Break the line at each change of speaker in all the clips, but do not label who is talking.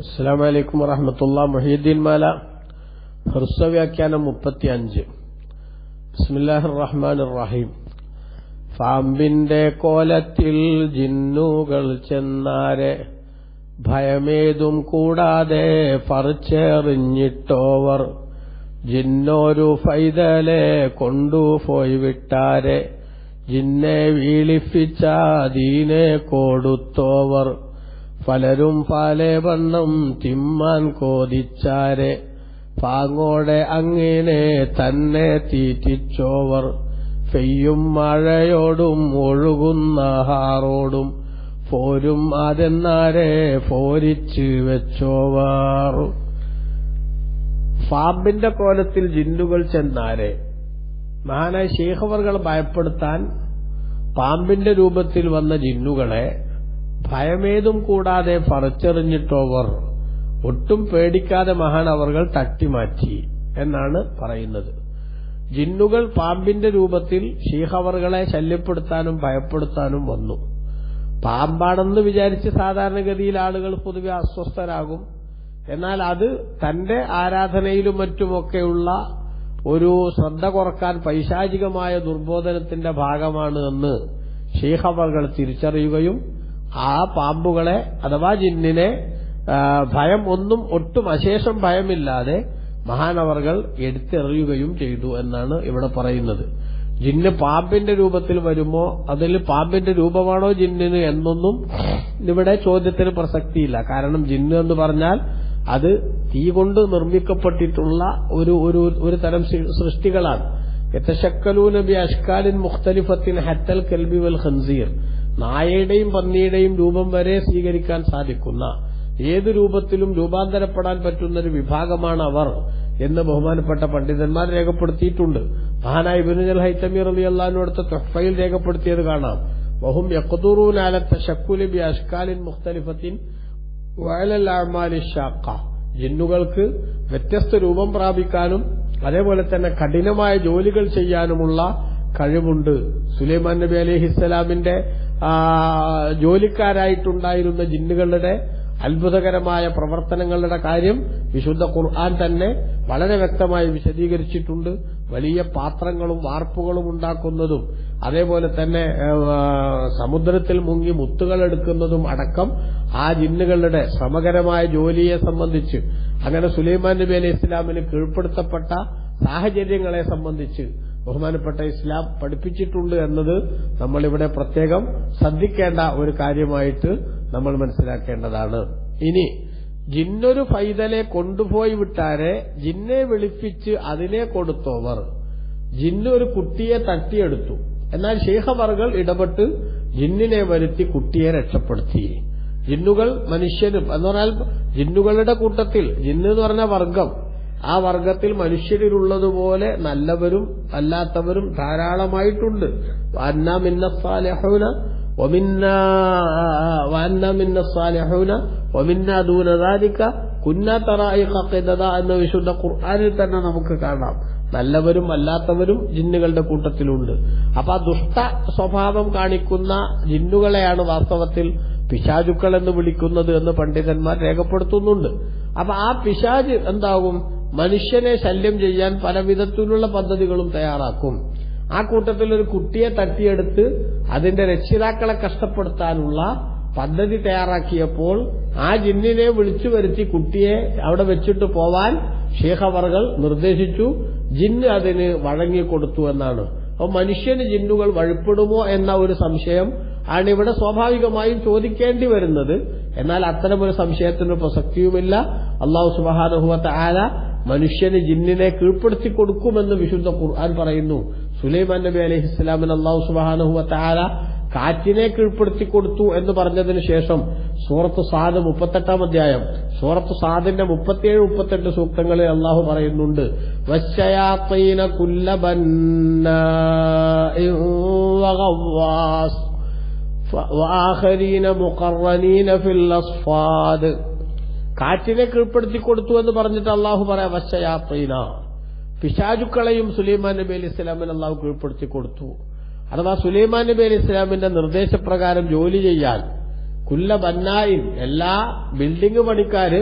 അസ്സാം വലൈക്കും വറഹമത്തുള്ള മൊഹീദ്ദീൻ മാല. ഹ്രസ്വവ്യാഖ്യാനം മുപ്പത്തി അഞ്ച് ബിസ്മില്ലാഹിർ റഹ്മാൻ റഹീം പാമ്പിന്റെ കോലത്തിൽ ജിന്നുകൾ ചെന്നാരെ ഭയമേതും കൂടാതെ പറിച്ചെറിഞ്ഞിട്ടോവർ ജിന്നോരു ഫൈതലെ കൊണ്ടുപോയി വിട്ടാരെ ജിന്നെ വീളിപ്പിച്ച ദീനെ കൊടുത്തോവർ. പലരും പാലേ വണ്ണം തിമ്മാൻ കോതിച്ചാരെ. പാങ്ങോടെ അങ്ങനെ തന്നെ തീറ്റിച്ചോവർ. പെയ്യും മഴയോടും ഒഴുകുന്ന ഹാറോടും പോരും അതെന്നാരെ പോരിച്ച് വെച്ചോവർ. പാമ്പിന്റെ കോലത്തിൽ ജിന്നുകൾ ചെന്നാരെ. മഹാനായ ശേഖവറുകൾ ഭയപ്പെടുത്താൻ പാമ്പിന്റെ രൂപത്തിൽ വന്ന ജിന്നുകളെ ഭയമേതും കൂടാതെ പറിച്ചെറിഞ്ഞിട്ടോവർ ഒട്ടും പേടിക്കാതെ മഹാൻ അവർകൾ തട്ടിമാറ്റി എന്നാണ് പറയുന്നത്. ജിന്നുകൾ പാമ്പിന്റെ രൂപത്തിൽ ഷീഹവറുകളെ ശല്യപ്പെടുത്താനും ഭയപ്പെടുത്താനും വന്നു. പാമ്പാണെന്ന് വിചാരിച്ച് സാധാരണഗതിയിൽ ആളുകൾ പൊതുവെ അസ്വസ്ഥരാകും. എന്നാൽ അത് തന്റെ ആരാധനയിലും മറ്റുമൊക്കെയുള്ള ഒരു ശ്രദ്ധ കുറയ്ക്കാൻ പൈശാചികമായ ദുർബോധനത്തിന്റെ ഭാഗമാണ് എന്ന് ഷീഹവറുകൾ തിരിച്ചറിയുകയും ആ പാമ്പുകളെ അഥവാ ജിന്നിനെ ഭയം ഒന്നും ഒട്ടും അശേഷം ഭയമില്ലാതെ മഹാനവർകൾ എടുത്തെറിയുകയും ചെയ്തു എന്നാണ് ഇവിടെ പറയുന്നത്. ജിന്ന് പാമ്പിന്റെ രൂപത്തിൽ വരുമോ അതിൽ പാമ്പിന്റെ രൂപമാണോ ജിന്നിന് എന്നൊന്നും ഇവിടെ ചോദ്യത്തിന് പ്രസക്തിയില്ല. കാരണം ജിന്ന് എന്ന് പറഞ്ഞാൽ അത് തീ കൊണ്ട് നിർമ്മിക്കപ്പെട്ടിട്ടുള്ള ഒരു ഒരു തരം സൃഷ്ടികളാണ്. യത്തശക്കലൂനബി അഷ്കാലിൻ മുഖ്തലിഫത്തിൻ ഹത്തൽ കെൽബി വൽ ഖൻസീർ. നായയുടെയും പന്നിയുടെയും രൂപം വരെ സ്വീകരിക്കാൻ സാധിക്കുന്ന ഏത് രൂപത്തിലും രൂപാന്തരപ്പെടാൻ പറ്റുന്ന ഒരു വിഭാഗമാണ് അവർ എന്ന് ബഹുമാനപ്പെട്ട പണ്ഡിതന്മാർ രേഖപ്പെടുത്തിയിട്ടുണ്ട്. മഹാനായ ഇബിനുജൽ ഹൈത്തമീർ അലി അള്ളഹാനോടുത്ത തൊഫയിൽ രേഖപ്പെടുത്തിയത് കാണാം. വഹും യക്കുദൂറൂനാലത്തെ ഷക്കുലി ബി അഷ്കാലിൻ മുഖ്തലിഫത്തിൻ വയലല്ലാമാലിഷാക്ക ജിന്നുകൾക്ക് വ്യത്യസ്ത രൂപം പ്രാപിക്കാനും അതേപോലെ തന്നെ കഠിനമായ ജോലികൾ ചെയ്യാനുമുള്ള കഴിവുണ്ട്. സുലൈമാൻ നബി അലഹിസ്സലാമിന്റെ ജോലിക്കാരായിട്ടുണ്ടായിരുന്ന ജിന്നുകളുടെ അത്ഭുതകരമായ പ്രവർത്തനങ്ങളുടെ കാര്യം വിശുദ്ധ ഖുർആൻ തന്നെ വളരെ വ്യക്തമായി വിശദീകരിച്ചിട്ടുണ്ട്. വലിയ പാത്രങ്ങളും വാർപ്പുകളും ഉണ്ടാക്കുന്നതും അതേപോലെ തന്നെ സമുദ്രത്തിൽ മുങ്ങി മുത്തുകൾ എടുക്കുന്നതും അടക്കം ആ ജിന്നുകളുടെ ശ്രമകരമായ ജോലിയെ സംബന്ധിച്ച് അങ്ങനെ സുലൈമാൻ നബി അലൈഹി ഇസ്ലാമിന് കീഴ്പ്പെടുത്തപ്പെട്ട സാഹചര്യങ്ങളെ സംബന്ധിച്ച് ബഹുമാനപ്പെട്ട ഇസ്ലാം പഠിപ്പിച്ചിട്ടുണ്ട് എന്നത് നമ്മളിവിടെ പ്രത്യേകം ശ്രദ്ധിക്കേണ്ട ഒരു കാര്യമായിട്ട് നമ്മൾ മനസ്സിലാക്കേണ്ടതാണ്. ഇനി ജിന്നൊരു ഫൈതലെ കൊണ്ടുപോയി വിട്ടാരെ ജിന്നെ വിളിപ്പിച്ച് അതിനെ കൊടുത്തവർ. ജിന്നൊരു കുട്ടിയെ തട്ടിയെടുത്തു. എന്നാൽ ശേഖവറുകൾ ഇടപെട്ട് ജിന്നിനെ വരുത്തി കുട്ടിയെ രക്ഷപ്പെടുത്തി. ജിന്നുകൾ മനുഷ്യനും. എന്ന് പറഞ്ഞാൽ ജിന്നുകളുടെ കൂട്ടത്തിൽ ജിന്ന് എന്ന് പറഞ്ഞ വർഗം. ആ വർഗത്തിൽ മനുഷ്യരിലുള്ളതുപോലെ നല്ലവരും അല്ലാത്തവരും ധാരാളമായിട്ടുണ്ട്. എന്ന വിശുദ്ധ ഖുർആാനിൽ തന്നെ നമുക്ക് കാണാം. നല്ലവരും അല്ലാത്തവരും ജിന്നുകളുടെ കൂട്ടത്തിലുണ്ട്. അപ്പൊ ആ ദുഷ്ട സ്വഭാവം കാണിക്കുന്ന ജിന്നുകളെയാണ് വാസ്തവത്തിൽ പിശാചുക്കൾ എന്ന് വിളിക്കുന്നത് എന്ന് പണ്ഡിതന്മാർ രേഖപ്പെടുത്തുന്നുണ്ട്. അപ്പൊ ആ പിശാജ് എന്താകും? മനുഷ്യനെ ശല്യം ചെയ്യാൻ പല വിധത്തിലുള്ള പദ്ധതികളും തയ്യാറാക്കും. ആ കൂട്ടത്തിൽ ഒരു കുട്ടിയെ തട്ടിയെടുത്ത് അതിന്റെ രക്ഷിതാക്കളെ കഷ്ടപ്പെടുത്താനുള്ള പദ്ധതി തയ്യാറാക്കിയപ്പോൾ ആ ജിന്നിനെ വിളിച്ചു വരുത്തി കുട്ടിയെ അവിടെ വെച്ചിട്ട് പോവാൻ ഷേഖവർകൾ നിർദ്ദേശിച്ചു. ജിന്ന് അതിന് വഴങ്ങിക്കൊടുത്തു എന്നാണ്. അപ്പൊ മനുഷ്യന് ജിന്നുകൾ വഴിപ്പെടുമോ എന്ന ഒരു സംശയം ആണ് ഇവിടെ സ്വാഭാവികമായും ചോദിക്കേണ്ടി വരുന്നത്. എന്നാൽ അത്തരമൊരു സംശയത്തിന് പ്രസക്തിയുമില്ല. അള്ളാഹു സുബാനുഹുവത്ത ആല മനുഷ്യന് ജിന്നിനെ കീഴ്പ്പെടുത്തി കൊടുക്കുമെന്ന് വിശുദ്ധ ഖുർആൻ പറയുന്നു സുലൈമാൻ നബി അലൈഹി ഇസ്ലാമിന് അള്ളാഹു സുബാനുഹുവത്ത ആല കാറ്റിനെ കീഴ്പ്പെടുത്തി കൊടുത്തു എന്ന് പറഞ്ഞതിന് ശേഷം സൂറത്ത് സാദ് മുപ്പത്തെട്ടാം അധ്യായം സൂറത്ത് സാദിന്റെ മുപ്പത്തിയേഴ് മുപ്പത്തെട്ട് സൂക്തങ്ങളിൽ അള്ളാഹു പറയുന്നുണ്ട് വശയാത്തീന കുല്ലബന്നാസ് وآخرين مقرنين في الأصفاد കാറ്റിനെ കീഴ്പ്പെടുത്തി കൊടുത്തു എന്ന് പറഞ്ഞിട്ട് അള്ളാഹു പറയാം വശയാത്തീന പിശാചുക്കളെയും സുലൈമാൻ നബി അലി ഇസ്ലാമിന് അള്ളാഹു കീഴ്പ്പെടുത്തി കൊടുത്തു. അഥവാ സുലൈമാൻ നബി അലി ഇസ്ലാമിന്റെ നിർദ്ദേശപ്രകാരം ജോലി ചെയ്യാൻ കുല്ല ബന്നായി എല്ലാ ബിൽഡിംഗ് പണിക്കാര്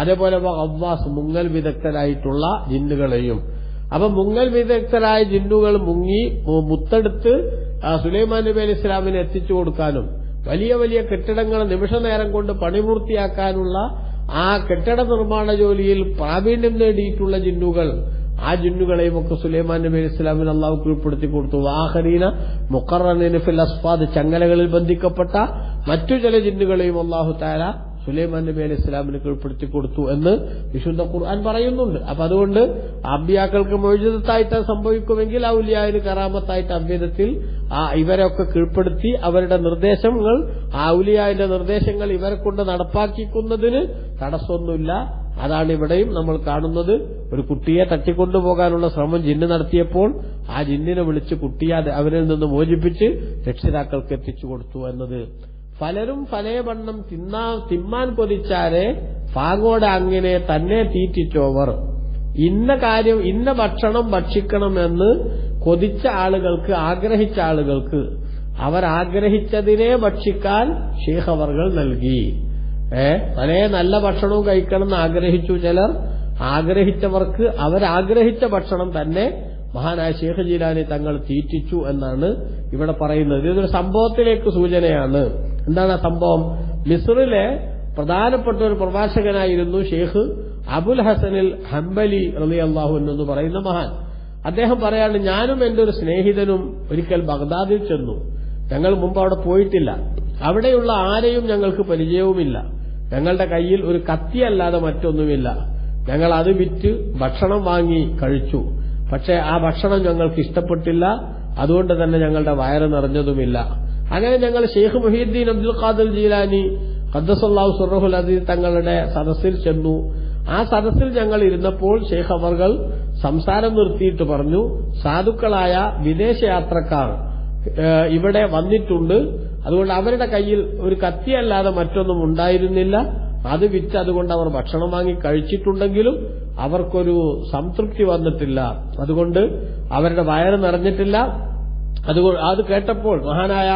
അതേപോലെ അവ്വാസ് മുങ്ങൽ വിദഗ്ധരായിട്ടുള്ള ജിന്നുകളെയും. അപ്പൊ മുങ്ങൽ വിദഗ്ധരായ ജിന്നുകൾ മുങ്ങി മുത്തെടുത്ത് സുലൈമാൻ നബി അലി ഇസ്ലാമിന് എത്തിച്ചു കൊടുക്കാനും വലിയ വലിയ കെട്ടിടങ്ങൾ നിമിഷ നേരം കൊണ്ട് പണിപൂർത്തിയാക്കാനുള്ള ആ കെട്ടിട നിർമ്മാണ ജോലിയിൽ പ്രാവീണ്യം നേടിയിട്ടുള്ള ജിന്നുകൾ ആ ജിന്നുകളെയും ഒക്കെ സുലൈമാൻ നബി ഇസ്ലാമിന് അള്ളാഹു കീഴ്പ്പെടുത്തി കൊടുത്തു. വാഹരീന മുക്കറീന ഫിൽ അസ്ഫാദ് ചങ്ങലകളിൽ ബന്ധിക്കപ്പെട്ട മറ്റു ചില ജിന്നുകളെയും അള്ളാഹു താര സുലൈമാൻ നബി അലൈഹി ഇസ്ലാമിന് കീഴ്പ്പെടുത്തി കൊടുത്തു എന്ന് വിശുദ്ധ ഖുർആൻ പറയുന്നുണ്ട്. അപ്പൊ അതുകൊണ്ട് അബ്യാക്കൾക്ക് മൊഴിജത്തായിട്ട് സംഭവിക്കുമെങ്കിൽ ആ ഉലിയായിന് കറാമത്തായിട്ട് അഭ്യതത്തിൽ ആ ഇവരൊക്കെ കീഴ്പ്പെടുത്തി അവരുടെ നിർദ്ദേശങ്ങൾ ആ ഉലിയായിന്റെ നിർദ്ദേശങ്ങൾ ഇവരെ കൊണ്ട് നടപ്പാക്കിക്കുന്നതിന് തടസ്സമൊന്നുമില്ല. അതാണ് ഇവിടെയും നമ്മൾ കാണുന്നത്. ഒരു കുട്ടിയെ തട്ടിക്കൊണ്ടുപോകാനുള്ള ശ്രമം ജിന്ന് നടത്തിയപ്പോൾ ആ ജിന്നിനെ വിളിച്ച് കുട്ടിയെ അവരിൽ നിന്ന് മോചിപ്പിച്ച് രക്ഷിതാക്കൾക്ക് എത്തിച്ചു കൊടുത്തു എന്നത്. പലരും പലയവണ്ണം തിന്നാ തിമ്മാൻ കൊതിച്ചാരെ പാങ്ങോടെ അങ്ങനെ തന്നെ തീറ്റിച്ചോവർ. ഇന്ന കാര്യം ഇന്ന ഭക്ഷണം ഭക്ഷിക്കണമെന്ന് കൊതിച്ച ആളുകൾക്ക് ആഗ്രഹിച്ച ആളുകൾക്ക് അവർ ആഗ്രഹിച്ചതിനെ ഭക്ഷിക്കാൻ ഷേഖവർകൾ നൽകി. ഏ പല നല്ല ഭക്ഷണവും കഴിക്കണം എന്ന് ആഗ്രഹിച്ചു ചിലർ. ആഗ്രഹിച്ചവർക്ക് അവരാഗ്രഹിച്ച ഭക്ഷണം തന്നെ മഹാനായ ഷേഖ് ജീലാനി തങ്ങൾ തീറ്റിച്ചു എന്നാണ് ഇവിടെ പറയുന്നത്. ഇതൊരു സംഭവത്തിലേക്ക് സൂചനയാണ്. എന്താണ് ആ സംഭവം? മിസ്റിലെ പ്രധാനപ്പെട്ട ഒരു പ്രഭാഷകനായിരുന്നു ഷെയ്ഖ് അബുൽ ഹസനിൽ ഹംബലി റലി അള്ളാഹു എന്ന് പറയുന്ന മഹാൻ. അദ്ദേഹം പറയാണ് ഞാനും എന്റെ ഒരു സ്നേഹിതനും ഒരിക്കൽ ബഗ്ദാദിൽ ചെന്നു. ഞങ്ങൾ മുമ്പ് അവിടെ പോയിട്ടില്ല. അവിടെയുള്ള ആരെയും ഞങ്ങൾക്ക് പരിചയവുമില്ല. ഞങ്ങളുടെ കയ്യിൽ ഒരു കത്തിയല്ലാതെ മറ്റൊന്നുമില്ല. ഞങ്ങൾ അത് വിറ്റ് ഭക്ഷണം വാങ്ങി കഴിച്ചു. പക്ഷേ ആ ഭക്ഷണം ഞങ്ങൾക്ക് ഇഷ്ടപ്പെട്ടില്ല. അതുകൊണ്ട് തന്നെ ഞങ്ങളുടെ വയറ് നിറഞ്ഞതുമില്ല. അങ്ങനെ ഞങ്ങൾ ഷെയ്ഖ് മുഹീദ്ദീൻ അബ്ദുൽ ഖാദർ ജീലാനി ഖദ്ദസല്ലാഹു സുറഹുൽ അസീസ് തങ്ങളുടെ സദസ്സിൽ ചെന്നു. ആ സദസ്സിൽ ഞങ്ങൾ ഇരുന്നപ്പോൾ ഷെയ്ഖ് അവർകൾ സംസാരം നിർത്തിയിട്ട് പറഞ്ഞു സാധുക്കളായ വിദേശയാത്രക്കാർ ഇവിടെ വന്നിട്ടുണ്ട്. അതുകൊണ്ട് അവരുടെ കയ്യിൽ ഒരു കത്തിയല്ലാതെ മറ്റൊന്നും ഉണ്ടായിരുന്നില്ല. അത് വിറ്റ് അതുകൊണ്ട് അവർ ഭക്ഷണം വാങ്ങി കഴിച്ചിട്ടുണ്ടെങ്കിലും അവർക്കൊരു സംതൃപ്തി വന്നിട്ടില്ല. അതുകൊണ്ട് അവരുടെ വയറ് നിറഞ്ഞിട്ടില്ല. അതുകൊണ്ട് അത് കേട്ടപ്പോൾ മഹാനായ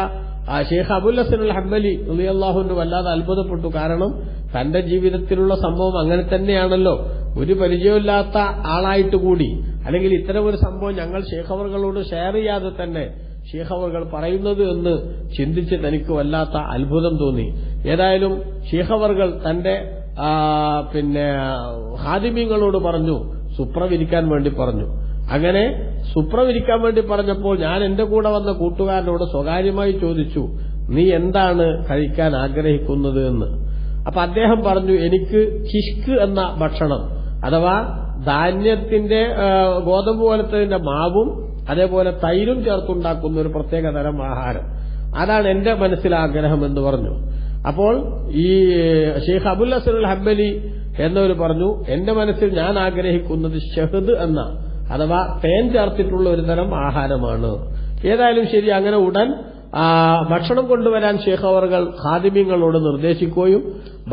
ആ ഷെയ്ഖ് അൽ ഹംബലി അള്ളാഹുവിന് വല്ലാതെ അത്ഭുതപ്പെട്ടു. കാരണം തന്റെ ജീവിതത്തിലുള്ള സംഭവം അങ്ങനെ തന്നെയാണല്ലോ. ഒരു പരിചയമില്ലാത്ത ആളായിട്ട് കൂടി. അല്ലെങ്കിൽ ഇത്തരം ഒരു സംഭവം ഞങ്ങൾ ഷെയ്ഖ് അവർകളോട് ഷെയർ ചെയ്യാതെ തന്നെ ഷെയ്ഖ് അവർകൾ പറയുന്നത് എന്ന് ചിന്തിച്ച് തനിക്ക് വല്ലാത്ത അത്ഭുതം തോന്നി. ഏതായാലും ഷെയ്ഖ് അവർകൾ തന്റെ പിന്നെ ഹാദിമ്യങ്ങളോട് പറഞ്ഞു സുപ്രവിരിക്കാൻ വേണ്ടി പറഞ്ഞു. അങ്ങനെ സുപ്രവിരിക്കാൻ വേണ്ടി പറഞ്ഞപ്പോൾ ഞാൻ എന്റെ കൂടെ വന്ന കൂട്ടുകാരനോട് സ്വകാര്യമായി ചോദിച്ചു നീ എന്താണ് കഴിക്കാൻ ആഗ്രഹിക്കുന്നത് എന്ന്? അപ്പൊ അദ്ദേഹം പറഞ്ഞു എനിക്ക് കിഷ്ക് എന്ന ഭക്ഷണം അഥവാ ധാന്യത്തിന്റെ ഗോതമ്പ് പോലത്തതിന്റെ മാവും അതേപോലെ തൈരും ചേർത്തുണ്ടാക്കുന്ന ഒരു പ്രത്യേക തരം ആഹാരം. അതാണ് എന്റെ മനസ്സിൽ ആഗ്രഹം എന്ന് പറഞ്ഞു. അപ്പോൾ ഈ ഷെയ്ഖ് അബുൽ ഹസൻ ഹബ്ബലി എന്നവർ പറഞ്ഞു എന്റെ മനസ്സിൽ ഞാൻ ആഗ്രഹിക്കുന്നത് ഷഹദ് എന്ന. അഥവാ തേൻ ചേർത്തിട്ടുള്ള ഒരു തരം ആഹാരമാണ്. ഏതായാലും ശരി അങ്ങനെ ഉടൻ ഭക്ഷണം കൊണ്ടുവരാൻ ഷേഖ് അവർകൾ ഹാദിമ്യങ്ങളോട് നിർദ്ദേശിക്കുകയും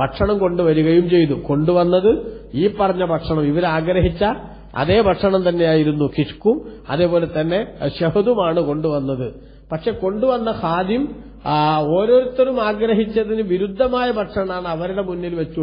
ഭക്ഷണം കൊണ്ടുവരികയും ചെയ്തു. കൊണ്ടുവന്നത് ഈ പറഞ്ഞ ഭക്ഷണം ഇവരാഗ്രഹിച്ച അതേ ഭക്ഷണം തന്നെയായിരുന്നു കിഷ്കും അതേപോലെ തന്നെ ഷഹദുമാണ് കൊണ്ടുവന്നത്. പക്ഷെ കൊണ്ടുവന്ന ഹാദിം ഓരോരുത്തരും ആഗ്രഹിച്ചതിന് വിരുദ്ധമായ ഭക്ഷണമാണ് അവരുടെ മുന്നിൽ വെച്ചു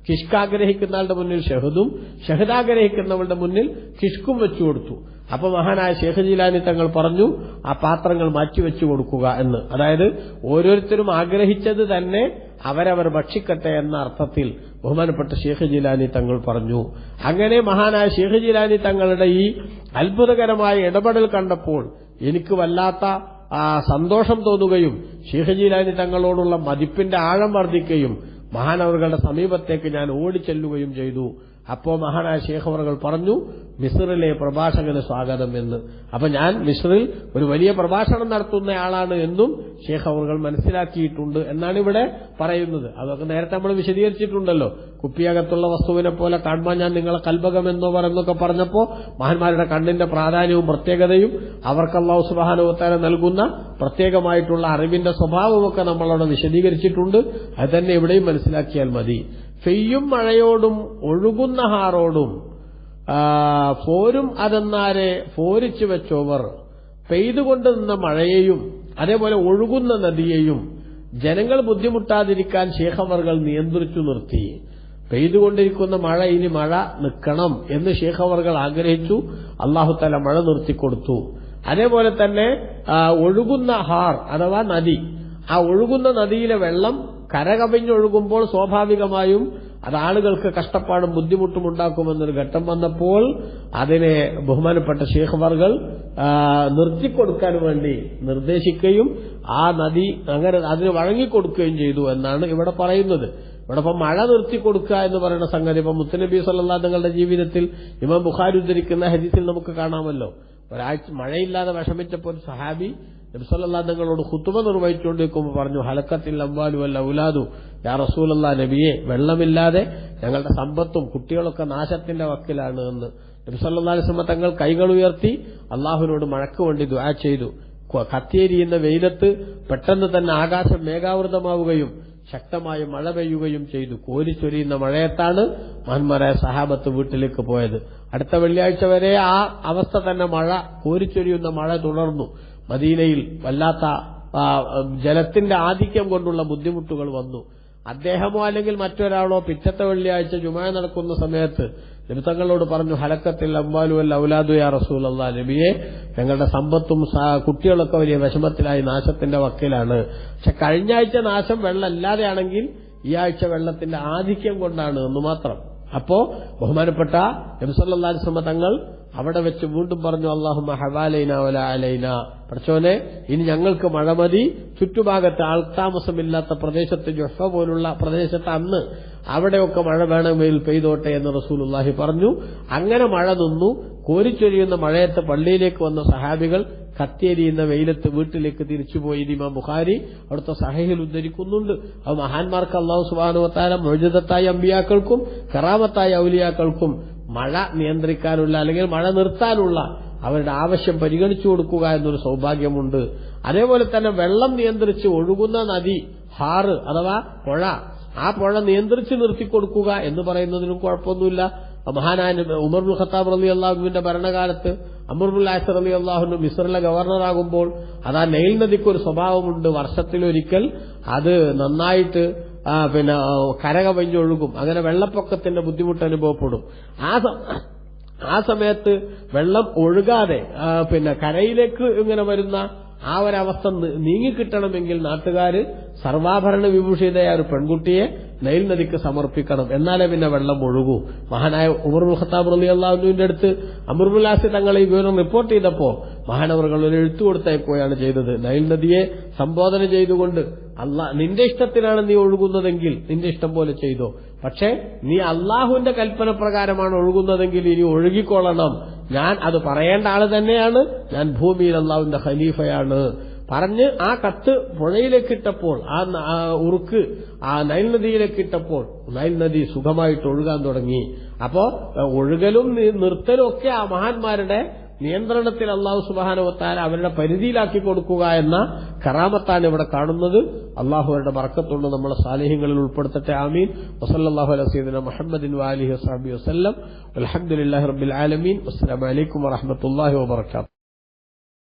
കൊടുത്തത് കിഷ്ക ആഗ്രഹിക്കുന്ന ആളുടെ മുന്നിൽ ഷഹദും ഷഹദ് ആഗ്രഹിക്കുന്നവളുടെ മുന്നിൽ കിഷ്കും വെച്ചു കൊടുത്തു. അപ്പൊ മഹാനായ ഷേഖ് ജീലാനി തങ്ങൾ പറഞ്ഞു ആ പാത്രങ്ങൾ മാറ്റിവെച്ചു കൊടുക്കുക എന്ന്. അതായത് ഓരോരുത്തരും ആഗ്രഹിച്ചത് തന്നെ അവരവർ ഭക്ഷിക്കട്ടെ എന്ന അർത്ഥത്തിൽ ബഹുമാനപ്പെട്ട ഷേഖ് ജിലാനി തങ്ങൾ പറഞ്ഞു. അങ്ങനെ മഹാനായ ഷേഖ് ജിലാനി തങ്ങളുടെ ഈ അത്ഭുതകരമായ ഇടപെടൽ കണ്ടപ്പോൾ എനിക്ക് വല്ലാത്ത ആ സന്തോഷം തോന്നുകയും ഷേഖ് ജിലാനി തങ്ങളോടുള്ള മതിപ്പിന്റെ ആഴം വർദ്ധിക്കുകയും മഹാനവറുകളുടെ സമീപത്തേക്ക് ഞാൻ ഓടിച്ചെല്ലുകയും ചെയ്തു. അപ്പോ മഹാനായ ഷേഖ് അവറുകൾ പറഞ്ഞു മിസ്റിലെ പ്രഭാഷകന് സ്വാഗതം എന്ന്. അപ്പൊ ഞാൻ മിസ്റിൽ ഒരു വലിയ പ്രഭാഷണം നടത്തുന്ന ആളാണ് എന്നും ഷേഖ് അവറുകൾ മനസ്സിലാക്കിയിട്ടുണ്ട് എന്നാണ് ഇവിടെ പറയുന്നത്. അതൊക്കെ നേരത്തെ നമ്മൾ വിശദീകരിച്ചിട്ടുണ്ടല്ലോ. കുപ്പിയകത്തുള്ള വസ്തുവിനെ പോലെ കാണുമ്പോൾ ഞാൻ നിങ്ങളെ കൽപകമെന്നോ പറയുന്നൊക്കെ പറഞ്ഞപ്പോ മഹാന്മാരുടെ കണ്ണിന്റെ പ്രാധാന്യവും പ്രത്യേകതയും അവർക്ക് അള്ളാഹു സുബാനുവത്താര നൽകുന്ന പ്രത്യേകമായിട്ടുള്ള അറിവിന്റെ സ്വഭാവമൊക്കെ നമ്മളവിടെ വിശദീകരിച്ചിട്ടുണ്ട്. അത് തന്നെ ഇവിടെയും മനസ്സിലാക്കിയാൽ മതി. ഫെയ്യും മഴയോടും ഒഴുകുന്ന ഹാറോടും പോരും അതെന്നാരെ പോരിച്ചു വെച്ചോവർ പെയ്തുകൊണ്ട് നിന്ന മഴയെയും അതേപോലെ ഒഴുകുന്ന നദിയെയും ജനങ്ങൾ ബുദ്ധിമുട്ടാതിരിക്കാൻ ഷേഖവർകൾ നിയന്ത്രിച്ചു നിർത്തി. പെയ്തുകൊണ്ടിരിക്കുന്ന മഴ ഇനി മഴ നിൽക്കണം എന്ന് ഷേഖവർകൾ ആഗ്രഹിച്ചു. അള്ളാഹുത്തല മഴ നിർത്തിക്കൊടുത്തു. അതേപോലെ തന്നെ ഒഴുകുന്ന ഹാർ അഥവാ നദി ആ ഒഴുകുന്ന നദിയിലെ വെള്ളം കരകവിഞ്ഞൊഴുകുമ്പോൾ സ്വാഭാവികമായും അത് ആളുകൾക്ക് കഷ്ടപ്പാടും ബുദ്ധിമുട്ടും ഉണ്ടാക്കുമെന്നൊരു ഘട്ടം വന്നപ്പോൾ അതിനെ ബഹുമാനപ്പെട്ട ഷേഖ്വർകൾ നിർത്തിക്കൊടുക്കാൻ വേണ്ടി നിർദ്ദേശിക്കുകയും ആ നദി അങ്ങനെ അതിന് വഴങ്ങിക്കൊടുക്കുകയും ചെയ്തു എന്നാണ് ഇവിടെ പറയുന്നത്. ഇവിടെ ഇപ്പം മഴ നിർത്തിക്കൊടുക്കുക എന്ന് പറയുന്ന സംഗതി ഇപ്പം മുത്തനബി സല്ലാ തങ്ങളുടെ ജീവിതത്തിൽ ഇമാം ബുഖാരി ഉദ്ധരിക്കുന്ന ഹദീസിൽ നമുക്ക് കാണാമല്ലോ. ഒരാഴ്ച മഴയില്ലാതെ വിഷമിച്ചപ്പോൾ സഹാബി നബ്സല്ലാ തങ്ങളോട് ഹുത്തുമ നിർവഹിച്ചുകൊണ്ടിരിക്കുമ്പോൾ പറഞ്ഞു ഹലക്കത്തിൽ അമ്പാലു അല്ല ഉലാദു യാ റസൂലല്ലാ നബിയെ വെള്ളമില്ലാതെ ഞങ്ങളുടെ സമ്പത്തും കുട്ടികളൊക്കെ നാശത്തിന്റെ വക്കിലാണ് എന്ന്. നബ്സല്ലാ അലിസ്മ തങ്ങൾ കൈകൾ ഉയർത്തി അള്ളാഹുവിനോട് മഴക്ക് വേണ്ടി ദുആ ചെയ്തു. കത്തിയെരിയുന്ന വെയിലത്ത് പെട്ടെന്ന് തന്നെ ആകാശം മേഘാവൃതമാവുകയും ശക്തമായ മഴ പെയ്യുകയും ചെയ്തു. കോരിച്ചൊരിയുന്ന മഴയത്താണ് മഹന്മാരായ സഹാബത്ത് വീട്ടിലേക്ക് പോയത്. അടുത്ത വെള്ളിയാഴ്ച വരെ ആ അവസ്ഥ തന്നെ മഴ കോരിച്ചൊരിയുന്ന മഴ തുടർന്നു. മദീനയിൽ വല്ലാത്ത ജലത്തിന്റെ ആധിക്യം കൊണ്ടുള്ള ബുദ്ധിമുട്ടുകൾ വന്നു. അദ്ദേഹമോ അല്ലെങ്കിൽ മറ്റൊരാളോ പിറ്റത്തെ വെള്ളിയാഴ്ച ജുമായ നടക്കുന്ന സമയത്ത് നിമിത്തങ്ങളോട് പറഞ്ഞു ഹലക്കത്തിൽ അമ്പാലു അല്ല ഔലാദു യാ അള്ളാ നബിയെ ഞങ്ങളുടെ സമ്പത്തും കുട്ടികളൊക്കെ വലിയ വിഷമത്തിലായി നാശത്തിന്റെ വക്കിലാണ്. പക്ഷെ കഴിഞ്ഞ ആഴ്ച നാശം വെള്ളമല്ലാതെയാണെങ്കിൽ ഈ ആഴ്ച വെള്ളത്തിന്റെ ആധിക്യം കൊണ്ടാണ് എന്ന് മാത്രം. അപ്പോ ബഹുമാനപ്പെട്ട എംസല്ലാ തങ്ങൾ അവിടെ വെച്ച് വീണ്ടും പറഞ്ഞു അള്ളാഹു ഹവാലൈന വല അലൈന. പഠിച്ചോനെ ഇനി ഞങ്ങൾക്ക് മഴ മതി. ചുറ്റുഭാഗത്ത് ആൾത്താമസമില്ലാത്ത പ്രദേശത്ത് ജൊഫ പോലുള്ള പ്രദേശത്ത് അന്ന് അവിടെയൊക്കെ മഴ വേണമെങ്കിൽ പെയ്തോട്ടെ എന്ന് റസൂലുള്ളാഹി പറഞ്ഞു. അങ്ങനെ മഴ നിന്നു. കോരിച്ചൊരിയുന്ന മഴയത്ത് പള്ളിയിലേക്ക് വന്ന സഹാബികൾ കത്തിയെരിയുന്ന വെയിലത്ത് വീട്ടിലേക്ക് തിരിച്ചുപോയി. ഇമാം ബുഖാരി അവിടുത്തെ സഹയിൽ ഉദ്ധരിക്കുന്നുണ്ട്. അത് മഹാന്മാർക്ക് അള്ളാഹു സുബാനുവത്താല മൊഴിതത്തായ അമ്പിയാക്കൾക്കും കറാമത്തായ ഔലിയാക്കൾക്കും മഴ നിയന്ത്രിക്കാനുള്ള അല്ലെങ്കിൽ മഴ നിർത്താനുള്ള അവരുടെ ആവശ്യം പരിഗണിച്ചു കൊടുക്കുക എന്നൊരു സൗഭാഗ്യമുണ്ട്. അതേപോലെ തന്നെ വെള്ളം നിയന്ത്രിച്ച് ഒഴുകുന്ന നദി ഹാറ് അഥവാ പുഴ ആ പുഴ നിയന്ത്രിച്ച് നിർത്തിക്കൊടുക്കുക എന്ന് പറയുന്നതിനും കുഴപ്പമൊന്നുമില്ല. മഹാനായ ഉമർബുൽ ഖത്താബ് അലി അള്ളാഹുവിന്റെ ഭരണകാലത്ത് അമർബുൽ ആസർ അലി അള്ളാഹുനു മിസ്രിലെ ഗവർണറാകുമ്പോൾ അത് ആ നെയിൽ നദിക്ക് ഒരു സ്വഭാവമുണ്ട്. വർഷത്തിലൊരിക്കൽ അത് നന്നായിട്ട് ആ, പിന്നെ കരകവഞ്ഞൊഴുകും അങ്ങനെ വെള്ളപ്പൊക്കത്തിന്റെ ബുദ്ധിമുട്ട് അനുഭവപ്പെടും. ആ ആ സമയത്ത് വെള്ളം ഒഴുകാതെ പിന്നെ കരയിലേക്ക് ഇങ്ങനെ വരുന്ന ആ ഒരവസ്ഥ നീങ്ങിക്കിട്ടണമെങ്കിൽ നാട്ടുകാര് സർവാഭരണ വിഭൂഷിതയായ ഒരു പെൺകുട്ടിയെ നൈൽ നദിക്ക് സമർപ്പിക്കണം. എന്നാലേ പിന്നെ വെള്ളം ഒഴുകൂ. മഹാനായ ഉമർ ഖത്താബ് റലി അള്ളാഹുവിന്റെ അടുത്ത് അമർബുലാസി തങ്ങൾ ഈ വിവരം റിപ്പോർട്ട് ചെയ്തപ്പോ മഹാനവറുകൾ ഒരു എഴുത്തു കൊടുത്തേക്കുകയാണ് ചെയ്തത്. നൈൽ നദിയെ സംബോധന ചെയ്തുകൊണ്ട് അല്ലാ നിന്റെ ഇഷ്ടത്തിലാണ് നീ ഒഴുകുന്നതെങ്കിൽ നിന്റെ ഇഷ്ടം പോലെ ചെയ്തോ. പക്ഷേ നീ അള്ളാഹുവിന്റെ കൽപ്പന പ്രകാരമാണ് ഒഴുകുന്നതെങ്കിൽ ഇനി ഒഴുകിക്കൊള്ളണം. ഞാൻ അത് പറയേണ്ട ആൾ തന്നെയാണ്. ഞാൻ ഭൂമിയിൽ അള്ളാഹുവിന്റെ ഖലീഫയാണ്. പറഞ്ഞ് ആ കത്ത് പുഴയിലേക്ക് ഇട്ടപ്പോൾ ആ ഉറുക്ക് ആ നൈൽ നദിയിലേക്ക് ഇട്ടപ്പോൾ നൈൽ നദി സുഖമായിട്ട് ഒഴുകാൻ തുടങ്ങി. അപ്പോ ഒഴുകലും നിർത്തലും ഒക്കെ ആ മഹാന്മാരുടെ നിയന്ത്രണത്തിൽ അള്ളാഹു സുബാനവത്താൽ അവരുടെ പരിധിയിലാക്കി കൊടുക്കുക എന്ന കറാമത്താണ് ഇവിടെ കാണുന്നത്. അള്ളാഹുവരുടെ മറക്കത്തുണ്ട്. നമ്മളെ സാലിഹ്യങ്ങളിൽ ഉൾപ്പെടുത്തട്ടെ. ആമീൻ. വസല്ലാഹു അലസീദിന മുഹമ്മദിൻ വാലിഹി വസാബി വസ്ലം അലഹമുല്ലാഹി റബ്ബിൽ ആലമീൻ. അസ്സലാമലൈക്കും വറഹമത്തല്ലാഹി വാബർക്കാത്തു